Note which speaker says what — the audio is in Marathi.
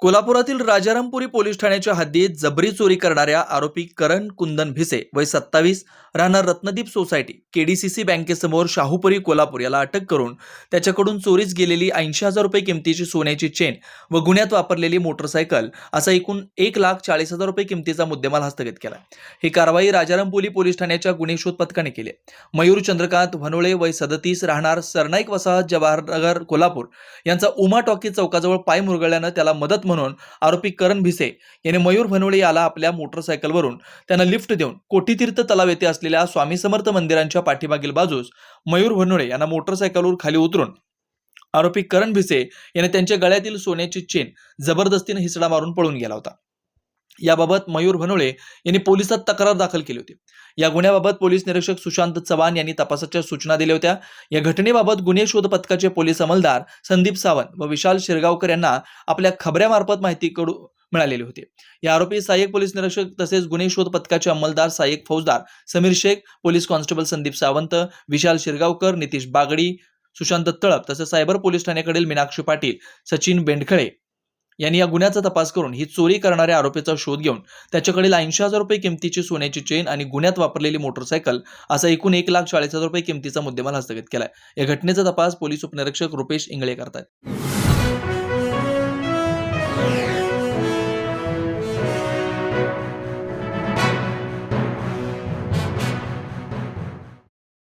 Speaker 1: कोल्हापुरातील राजारामपुरी पोलीस ठाण्याच्या हद्दीत जबरी चोरी करणाऱ्या आरोपी करण कुंदन भिसे वय सत्तावीस राहणार रत्नदीप सोसायटी केडीसीसी बँकेसमोर शाहूपुरी कोल्हापूर याला अटक करून त्याच्याकडून चोरीस गेलेली ऐंशी हजार रुपये किमतीची सोन्याची चेन व गुन्ह्यात वापरलेली मोटरसायकल असा एकूण एक लाख चाळीस हजार रुपये किमतीचा मुद्देमाल हस्तगत केला. ही कारवाई राजारामपुरी पोलीस ठाण्याच्या गुन्हे शोध पथकाने केली मयूर चंद्रकांत वनोळे वय सदतीस राहणार सरनाईक वसाहत जवाहरनगर कोल्हापूर यांचा उमा टॉकी चौकाजवळ पाय मुरगळल्यानं त्याला मदत म्हणून आरोपी करण भिसे याने मयूर भनोळे याला आपल्या मोटरसायकलवरून त्यांना लिफ्ट देऊन कोटीतीर्थ तलाव येथे असलेल्या स्वामी समर्थ मंदिरांच्या पाठीमागील बाजूस मयूर भनोळे यांना मोटरसायकलवर खाली उतरून आरोपी करण भिसे याने त्यांच्या गळ्यातील सोन्याची चेन जबरदस्तीने हिसडा मारून पळून गेला होता. याबाबत मयूर भनोळे यांनी पोलिसात तक्रार दाखल केली होती. या गुन्ह्याबाबत पोलीस निरीक्षक सुशांत चव्हाण यांनी तपासाच्या सूचना दिल्या होत्या. या घटनेबाबत गुन्हे शोध पथकाचे पोलीस अंमलदार संदीप सावंत व विशाल शिरगावकर यांना आपल्या खबऱ्यामार्फत माहिती कडू मिळालेली होती. या आरोपी सहाय्यक पोलीस निरीक्षक तसेच गुन्हे शोध पथकाचे अंमलदार सहाय्यक फौजदार समीर शेख पोलीस कॉन्स्टेबल संदीप सावंत विशाल शिरगावकर नितीश बागडी सुशांत तळप तसेच सायबर पोलीस ठाण्याकडील मीनाक्षी पाटील सचिन बेंडखळे यांनी या गुन्ह्याचा तपास करून ही चोरी करणाऱ्या आरोपीचा शोध घेऊन त्याच्याकडील ऐंशी हजार रुपये किमतीची सोन्याची चेन आणि गुन्ह्यात वापरलेली मोटरसायकल असा एकूण एक लाख चाळीस हजार रुपये किमतीचा मुद्देमाल हस्तगत केलाय. या घटनेचा तपास पोलीस उपनिरीक्षक रुपेश इंगळे करतात